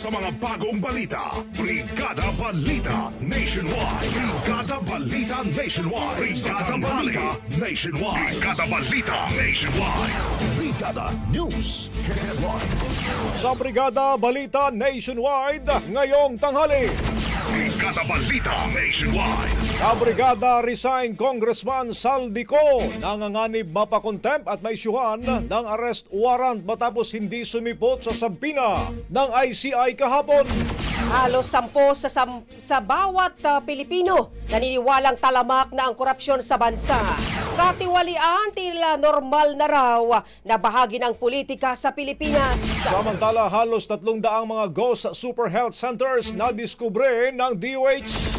Sa mga bagong balita. Brigada Balita Nationwide. Brigada Balita Nationwide. Brigada Balita Nationwide. Brigada Balita Nationwide. Brigada News Headlines. Sa Brigada Balita Nationwide, ngayong tanghali. Brigada Balita Nationwide. Kabrigada resign Congressman Saldico nanganganib mapakontempt at maisyuhan ng arrest warrant matapos hindi sumipot sa sampina ng ICI kahapon. Halos sampo sa, sam- sa bawat ah, Pilipino naniniwalang talamak na ang korupsyon sa bansa. Katiwalian tila normal na raw na bahagi ng politika sa Pilipinas. Samantala, halos tatlong daang mga ghost super health centers na diskubre ng DOH.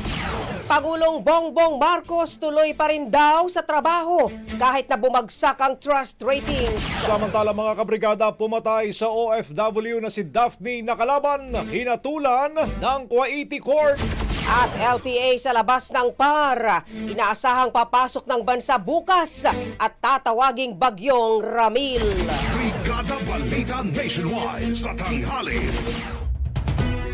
Pangulong Bongbong Marcos tuloy pa rin daw sa trabaho kahit na bumagsak ang trust ratings. Samantala mga kabrigada pumatay sa OFW na si Daphne Nakalaban, hinatulan ng Kuwaiti Court. At LPA sa labas ng PAR, inaasahang papasok ng bansa bukas at tatawaging bagyong Ramil. Brigada Balita Nationwide sa tanghali.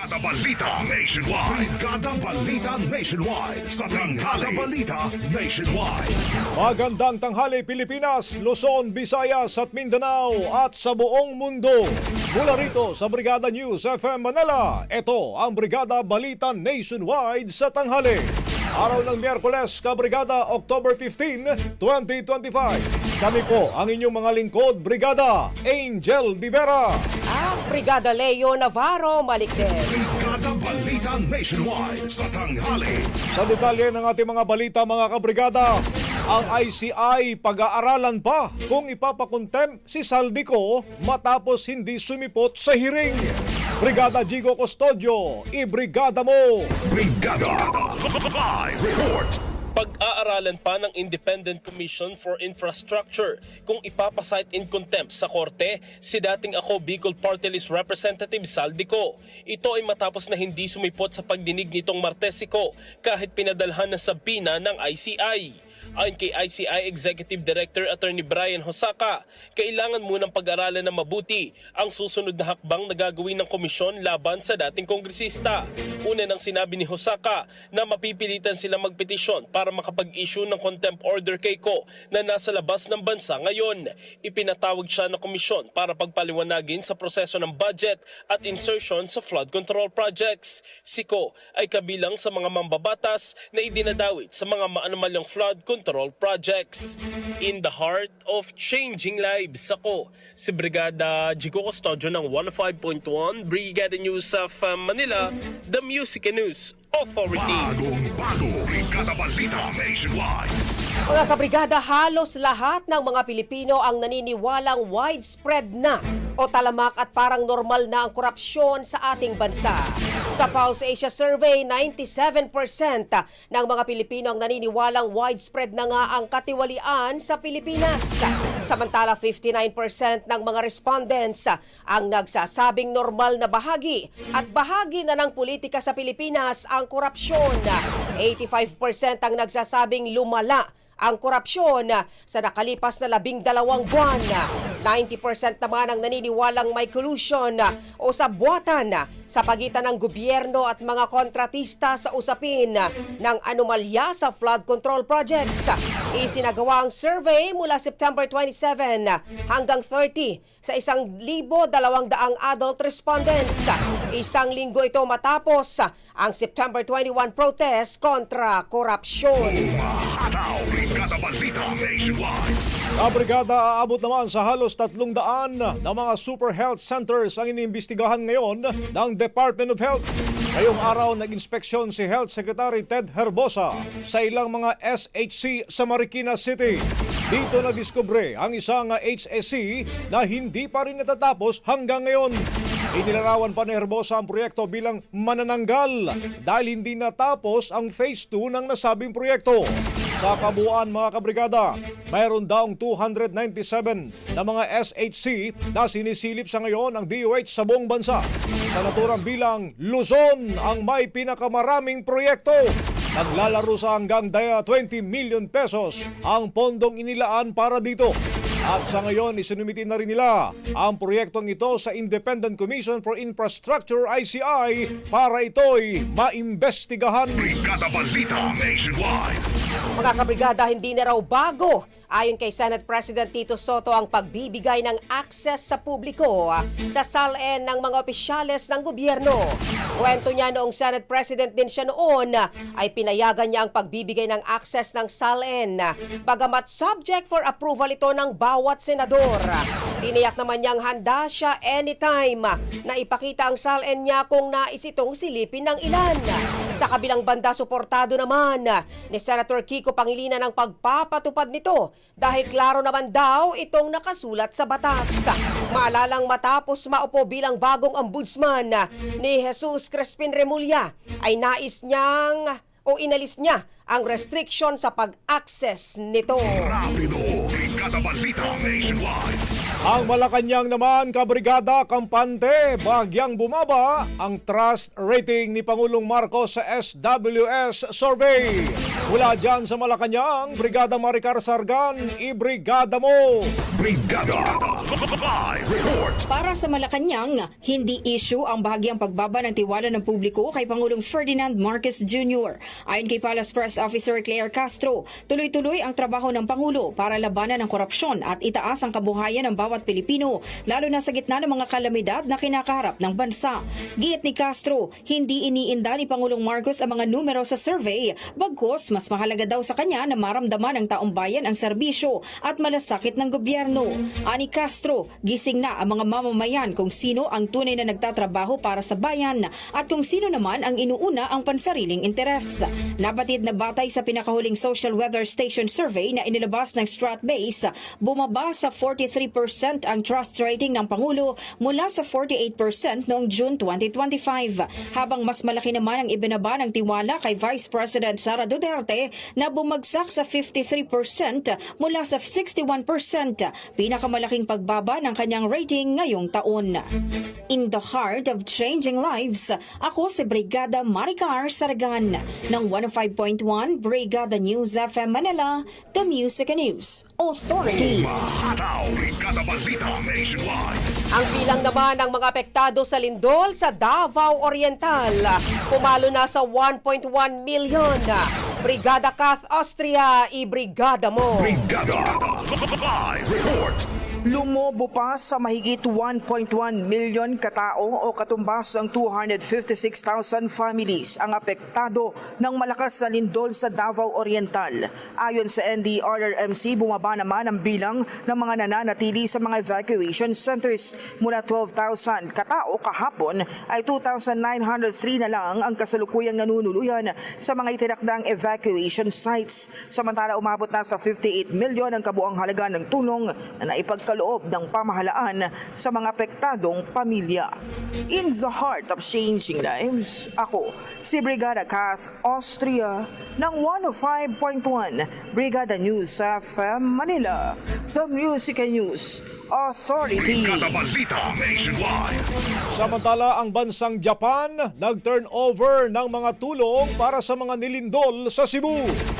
Brigada Balita Nationwide. Brigada Balita Nationwide sa tanghali. Balita Nationwide. Magandang tanghali Pilipinas, Luzon, Visayas at Mindanao at sa buong mundo. Mula rito sa Brigada News FM Manila, ito ang Brigada Balita Nationwide sa tanghali. Araw ng Miyerkules, Kabrigada, October 15, 2025. Kami po ang inyong mga lingkod, Brigada Angel Divera. Ang Brigada Leo Navarro Malikden. Brigada Balita Nationwide sa tanghali. Sa detalye ng ating mga balita mga kabrigada, ang ICI pag-aaralan pa kung ipapakontem si Saldico matapos hindi sumipot sa hearing. Brigada Jigo Custodio, ibrigada mo! Brigada Live Report. Pag-aaralan pa ng Independent Commission for Infrastructure kung ipapasight in contempt sa korte si dating ako Bicol Party List Representative Saldico. Ito ay matapos na hindi sumipot sa pagdinig nitong Martesico kahit pinadalhan ng sabina ng ICI. Ayon kay ICI Executive Director Attorney Brian Hosaka, kailangan munang pag-aralan na mabuti ang susunod na hakbang na gagawin ng komisyon laban sa dating kongresista. Una nang sinabi ni Hosaka na mapipilitan sila magpetisyon para makapag-issue ng contempt order kay Ko na nasa labas ng bansa ngayon. Ipinatawag siya ng komisyon para pagpaliwanagin sa proseso ng budget at insertion sa flood control projects. Si Ko ay kabilang sa mga mambabatas na idinadawit sa mga maanomalyang flood control projects. In the heart of changing lives, ako si Brigada Jico Custodio ng 105.1 Brigada News of uh, Manila, the Music and News Authority. Bagong bago, Brigada Balita Nationwide. Mga kabrigada, halos lahat ng mga Pilipino ang naniniwalang widespread na o talamak at parang normal na ang korupsyon sa ating bansa. Sa Pulse Asia Survey, 97% ng mga Pilipino ang naniniwalang widespread na nga ang katiwalian sa Pilipinas. Samantala, 59% ng mga respondents ang nagsasabing normal na bahagi at bahagi na ng politika sa Pilipinas ang korupsyon. 85% ang nagsasabing lumala ang korupsyon sa nakalipas na labing dalawang buwan. 90% naman ang naniniwalang may collusion o sabwatan sa pagitan ng gobyerno at mga kontratista sa usapin ng anomalya sa flood control projects. Isinagawa ang survey mula September 27 hanggang 30 sa isang libo dalawang daang adult respondents. Isang linggo ito matapos ang September 21 protest kontra korupsyon. Mahataw, Brigada aabot naman sa halos 300 na mga super health centers ang iniimbestigahan ngayon ng Department of Health. Ngayong araw nag-inspeksyon si Health Secretary Ted Herbosa sa ilang mga SHC sa Marikina City. Dito na diskubre ang isang HSC na hindi pa rin natatapos hanggang ngayon. Inilarawan pa ni Herbosa ang proyekto bilang manananggal dahil hindi natapos ang phase 2 ng nasabing proyekto. Sa kabuuan mga kabrigada, mayroon daong 297 na mga SHC na sinisilip sa ngayon ng DOH sa buong bansa. Sa naturang bilang, Luzon ang may pinakamaraming proyekto. Naglalaro sa hanggang daya 20 million pesos ang pondong inilaan para dito. At sa ngayon, isinumiti na rin nila ang proyektong ito sa Independent Commission for Infrastructure ICI para ito'y maimbestigahan. Brigada Balita Nationwide. Mga kabrigada, hindi na raw bago ayon kay Senate President Tito Soto ang pagbibigay ng access sa publiko ah, sa SALN ng mga opisyales ng gobyerno. Kwento niya noong Senate President din siya noon ay pinayagan niya ang pagbibigay ng access ng SALN bagamat subject for approval ito ng bawat senador. Tiniyak naman niyang handa siya anytime na ipakita ang SALN niya kung nais itong silipin ng ilan. Sa kabilang banda, suportado naman ni Senator Kiko Pangilinan ang pagpapatupad nito dahil klaro naman daw itong nakasulat sa batas. Maalalang matapos maupo bilang bagong ombudsman ni Jesus Crespin Remulla ay nais niyang o inalis niya ang restriction sa pag-access nito. Rapido. Ang Malacanang naman, kabrigada, kampante, bagyang bumaba ang trust rating ni Pangulong Marcos sa SWS survey. Mula dyan sa Malacanang, Brigada Maricar Sargan, ibrigada mo! Brigada Live Report. Para sa Malacanang, hindi issue ang bahagyang pagbaba ng tiwala ng publiko kay Pangulong Ferdinand Marcos Jr. Ayon kay Palace Press Officer Claire Castro, tuloy-tuloy ang trabaho ng Pangulo para labanan ang korupsyon at itaas ang kabuhayan ng bawat Pilipino, lalo na sa gitna ng mga kalamidad na kinakaharap ng bansa. Giit ni Castro, hindi iniinda ni Pangulong Marcos ang mga numero sa survey, bagkos mas mahalaga daw sa kanya na maramdaman ng taong bayan ang serbisyo at malasakit ng gobyerno. Ani Castro, gising na ang mga mamamayan kung sino ang tunay na nagtatrabaho para sa bayan at kung sino naman ang inuuna ang pansariling interes. Nabatid na batay sa pinakahuling Social Weather Station Survey na inilabas ng Stratbase, bumaba sa 43% ang trust rating ng Pangulo mula sa 48% noong June 2025, habang mas malaki naman ang ibinaba ng tiwala kay Vice President Sara Duterte na bumagsak sa 53% mula sa 61%, pinakamalaking pagbaba ng kanyang rating ngayong taon. In the heart of changing lives, ako si Brigada Maricar Saragan ng 105.1 Brigada News FM Manila, The Music and News Authority. Mahataw, Brigada Balita Nationwide. Ang bilang naman ng mga apektado sa lindol sa Davao Oriental, pumalo na sa 1.1 million. Brigada Kath Austria, i-brigada mo. Brigada Live Report. Lumobo pa sa mahigit 1.1 milyon katao o katumbas ng 256,000 families ang apektado ng malakas na lindol sa Davao Oriental. Ayon sa NDRRMC, bumaba naman ang bilang ng mga nananatili sa mga evacuation centers. Mula 12,000 katao kahapon ay 2,903 na lang ang kasalukuyang nanunuluyan sa mga itinakdang evacuation sites. Samantala umabot na sa 58 milyon ang kabuang halaga ng tulong na naipagkaloob ng pamahalaan sa mga apektadong pamilya. In the heart of changing lives, ako si Brigada Kath Austria ng 105.1 Brigada News FM Manila, The Music and News Authority. Brigada Balita Nationwide. Samantala, ang bansang Japan nag-turnover ng mga tulong para sa mga nilindol sa Cebu.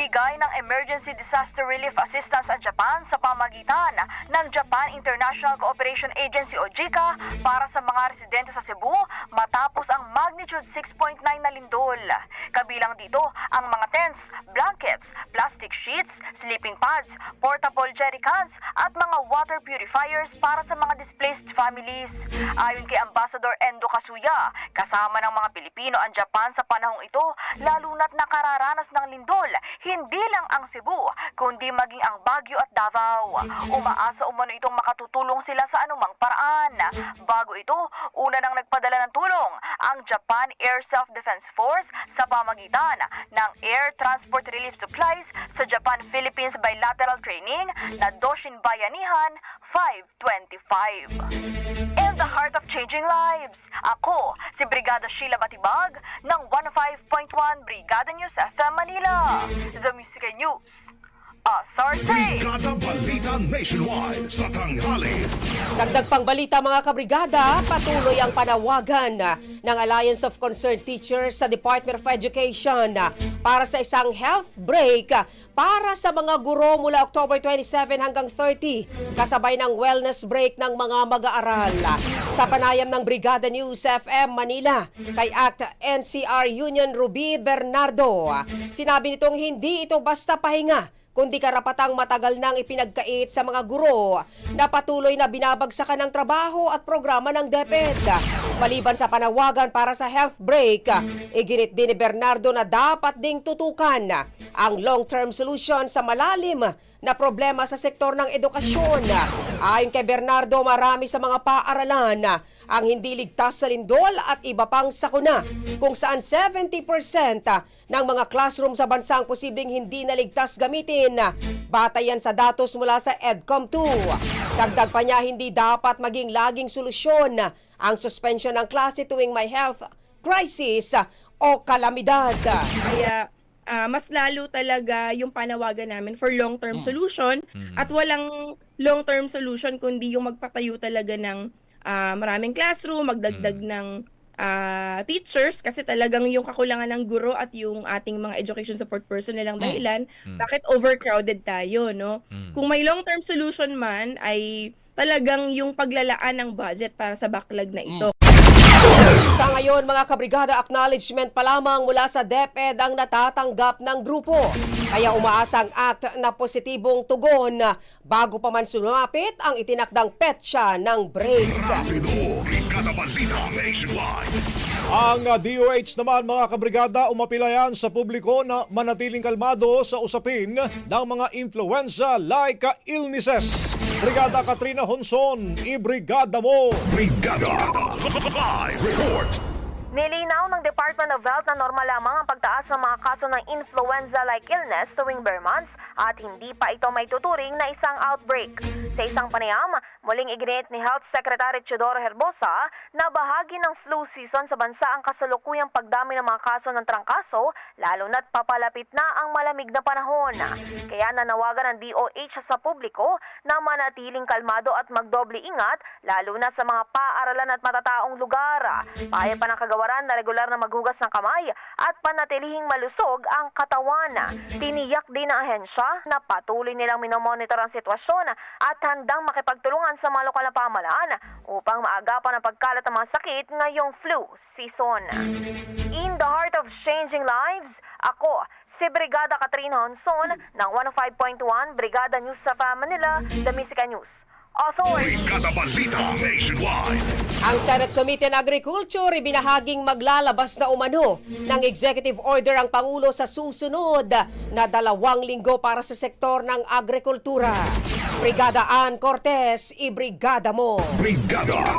Nagbigay ng emergency disaster relief assistance ang Japan sa pamagitan ng Japan International Cooperation Agency o JICA para sa mga residente sa Cebu matapos ang magnitude 6.9 na lindol. Kabilang dito ang mga tents, blankets, plastic sheets, sleeping pads, portable jerry cans at mga water purifiers para sa mga displaced families. Ayon kay Ambassador Endo Kasuya, kasama ng mga Pilipino ang Japan sa panahong ito lalo na't nakararanas ng lindol hindi lang ang Cebu, kundi maging ang Baguio at Davao. Umaasa umano itong makatutulong sila sa anumang paraan. Bago ito, una nang nagpadala ng tulong ang Japan Air Self-Defense Force sa pamagitan ng Air Transport Relief Supplies sa Japan-Philippines Bilateral Training na Doshin Bayanihan 525. The heart of changing lives, ako si Brigada Sheila Batibag ng 105.1 Brigada News FM Manila. The Music News Authority. Brigada Balita Nationwide sa tanghali. Dagdag pang balita mga kabrigada, patuloy ang panawagan ng Alliance of Concerned Teachers sa Department of Education para sa isang health break para sa mga guro mula October 27 hanggang 30 kasabay ng wellness break ng mga mag-aaral. Sa panayam ng Brigada News FM Manila kay ACT NCR Union Ruby Bernardo, sinabi nitong hindi ito basta pahinga kundi karapatang matagal nang ipinagkait sa mga guro na patuloy na binabagsakan ng trabaho at programa ng DepEd. Maliban sa panawagan para sa health break, iginit din ni Bernardo na dapat ding tutukan ang long-term solution sa malalim na problema sa sektor ng edukasyon. Ayon kay Bernardo, marami sa mga paaralan ang hindi ligtas sa lindol at iba pang sakuna kung saan 70% ng mga classroom sa bansa ang posibleng hindi naligtas gamitin. Batayan sa datos mula sa EDCOM 2. Dagdag pa niya hindi dapat maging laging solusyon ang suspension ng klase tuwing may health crisis o kalamidad. Kaya ah, mas lalo talaga yung panawagan namin for long-term solution. At walang long-term solution kundi yung magpatayo talaga ng ah, maraming classroom, magdagdag ng ah, teachers. Kasi talagang yung kakulangan ng guro at yung ating mga education support personnel ang dahilan bakit overcrowded tayo, no? Kung may long-term solution man ay talagang yung paglalaan ng budget para sa backlog na ito. Sa ngayon, mga kabrigada, acknowledgement pa lamang mula sa DepEd ang natatanggap ng grupo. Kaya umaasa ang act na positibong tugon bago pa man sumapit ang itinakdang petsa ng break. Ang DOH naman mga kabrigada umapilayan sa publiko na manatiling kalmado sa usapin ng mga influenza-like illnesses. Brigada Katrina Honson, ibrigada mo! Brigada Live Report. Nilinaw ng Department of Health na normal lamang ang pagtaas ng mga kaso ng influenza-like illness tuwing bare months at hindi pa ito may tuturing na isang outbreak. Sa isang panayam, muling iginit ni Health Secretary Teodoro Herbosa na bahagi ng flu season sa bansa ang kasalukuyang pagdami ng mga kaso ng trangkaso lalo na't papalapit na ang malamig na panahon. Kaya nanawagan ng DOH sa publiko na manatiling kalmado at magdoble ingat lalo na sa mga paaralan at matataong lugar. Paya pa ng kagawaran na regular na maghugas ng kamay at panatilihing malusog ang katawan. Tiniyak din ng ahensya na patuloy nilang minomonitor ang sitwasyon at handang makipagtulungan sa mga lokal na pamahalaan upang maagapan ang pagkalat ng mga sakit ngayong flu season. In the heart of changing lives, ako si Brigada Katrina Honson ng 105.1 Brigada News sa Manila, The Musica News. Authority. Brigada Balita Nationwide. Ang Senate Committee on Agriculture ibinahaging maglalabas na umano ng executive order ang Pangulo sa susunod na dalawang linggo para sa sektor ng agrikultura. Brigada Ann Cortez, ibrigada mo! Brigada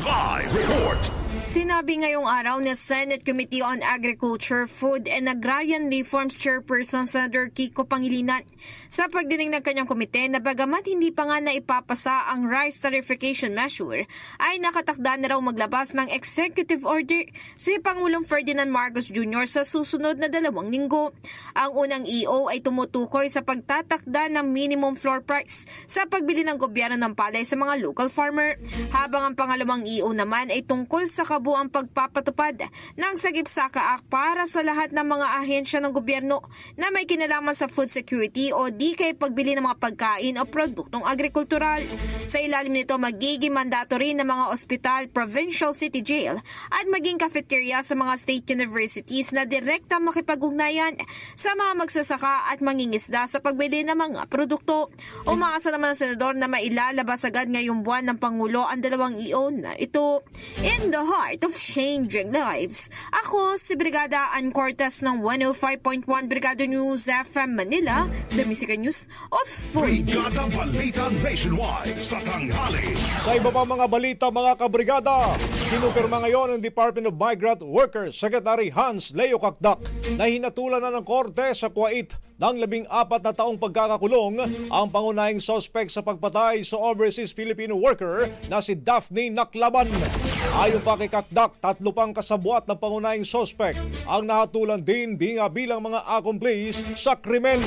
Live Report. Sinabi ngayong araw ni Senate Committee on Agriculture, Food and Agrarian Reforms Chairperson Senator Kiko Pangilinan sa pagdinig ng kanyang komite na bagamat hindi pa nga naipapasa ang rice tarification measure ay nakatakda na raw maglabas ng executive order si Pangulong Ferdinand Marcos Jr. sa susunod na dalawang linggo. Ang unang EO ay tumutukoy sa pagtatakda ng minimum floor price sa pagbili ng gobyerno ng palay sa mga local farmer habang ang pangalawang EO naman ay tungkol sa kabuang pagpapatupad ng Sagip Saka Act para sa lahat ng mga ahensya ng gobyerno na may kinalaman sa food security o di kay pagbili ng mga pagkain o produktong agrikultural. Sa ilalim nito magiging mandatory ng mga ospital, provincial city jail at maging cafeteria sa mga state universities na direkta makipag-ugnayan sa mga magsasaka at mangingisda sa pagbili ng mga produkto. Umaasa naman ang senador na mailalabas agad ngayong buwan ng Pangulo ang dalawang iyon na ito. In the heart of changing lives, ako si Brigada Ann Cortez ng 105.1 Brigada News FM Manila, The Music News Authority. Brigada Balita Nationwide sa tanghali. Sa iba pa mga balita mga kabrigada, kinupirma ngayon ng Department of Migrant Workers Secretary Hans Leo Kakdak na hinatulan na ng korte sa Kuwait ng labing apat na taong pagkakakulong ang pangunahing sospek sa pagpatay sa overseas Filipino worker na si Daphne Naklaban. Ayon pa kay Kakdak, tatlo pang kasabwat ng pangunahing sospek ang nahatulan din bilang mga accomplice sa krimen.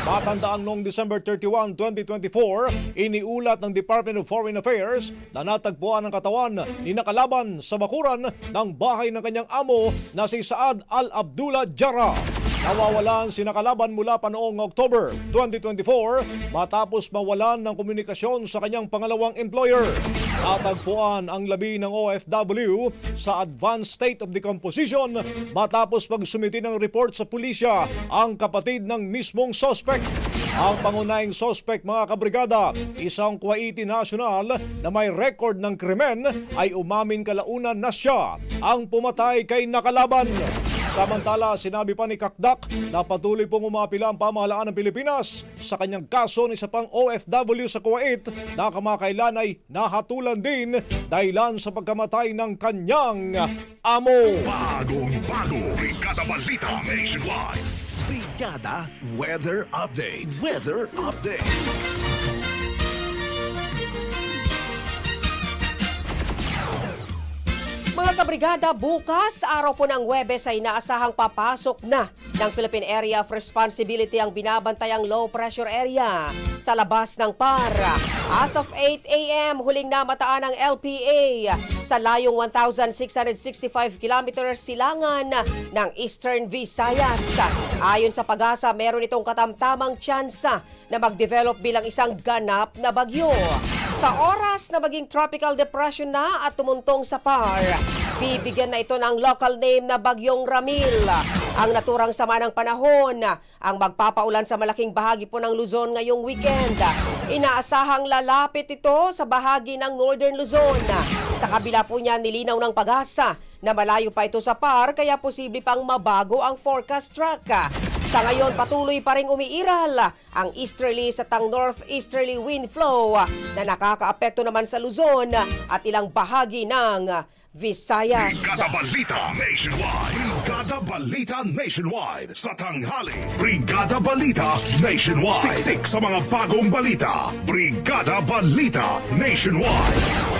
Matandaang noong December 31, 2024, iniulat ng Department of Foreign Affairs na natagpuan ang katawan ni nakalaban sa bakuran ng bahay ng kanyang amo na si Saad Al-Abdullah Jara. Nawawalan si nakalaban mula pa noong October 2024 matapos mawalan ng komunikasyon sa kanyang pangalawang employer. Natagpuan ang labi ng OFW sa advanced state of decomposition matapos pagsumiti ng report sa pulisya ang kapatid ng mismong sospek. Ang pangunahing sospek mga kabrigada, isang Kuwaiti national na may record ng krimen ay umamin kalaunan na siya ang pumatay kay nakalaban. Samantala, sinabi pa ni Kakdak na patuloy pong umapila ang pamahalaan ng Pilipinas sa kanyang kaso ng isa pang OFW sa Kuwait na kamakailan ay nahatulan din dahilan sa pagkamatay ng kanyang amo. Bagong bago. Brigada Balita Nationwide. Brigada Weather Update. Weather Update. Mga kabrigada, bukas, araw po ng Webes ay inaasahang papasok na ng Philippine Area of Responsibility ang binabantayang low pressure area sa labas ng PAR. As of 8 a.m., huling namataan ng LPA sa layong 1,665 kilometers silangan ng Eastern Visayas. Ayon sa pag-asa, meron itong katamtamang tsansa na mag-develop bilang isang ganap na bagyo. Sa oras na maging tropical depression na at tumuntong sa PAR, bibigyan na ito ng local name na Bagyong Ramil. Ang naturang sama ng panahon ang magpapaulan sa malaking bahagi po ng Luzon ngayong weekend. Inaasahang lalapit ito sa bahagi ng Northern Luzon. Sa kabila po niya nilinaw ng pag-asa na malayo pa ito sa par kaya posible pang mabago ang forecast track. Sa ngayon, patuloy pa rin umiiral ang easterly sa tang northeasterly wind flow na nakakaapekto naman sa Luzon at ilang bahagi ng Visayas. Brigada Balita Nationwide. Brigada Balita Nationwide. Sa tanghali. Brigada Balita Nationwide. Siksik sa mga bagong balita. Brigada Balita Nationwide.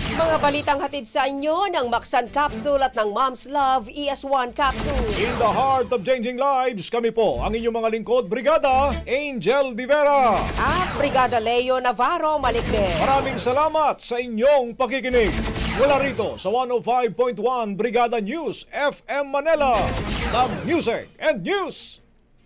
Mga balitang hatid sa inyo ng Maxan Capsule at ng Mom's Love ES1 Capsule. In the heart of changing lives, kami po ang inyong mga lingkod, Brigada Angel Divera. At Brigada Leo Navarro Malikbe. Maraming salamat sa inyong pakikinig. Mula rito sa 105.1 Brigada News FM Manila, the Music and News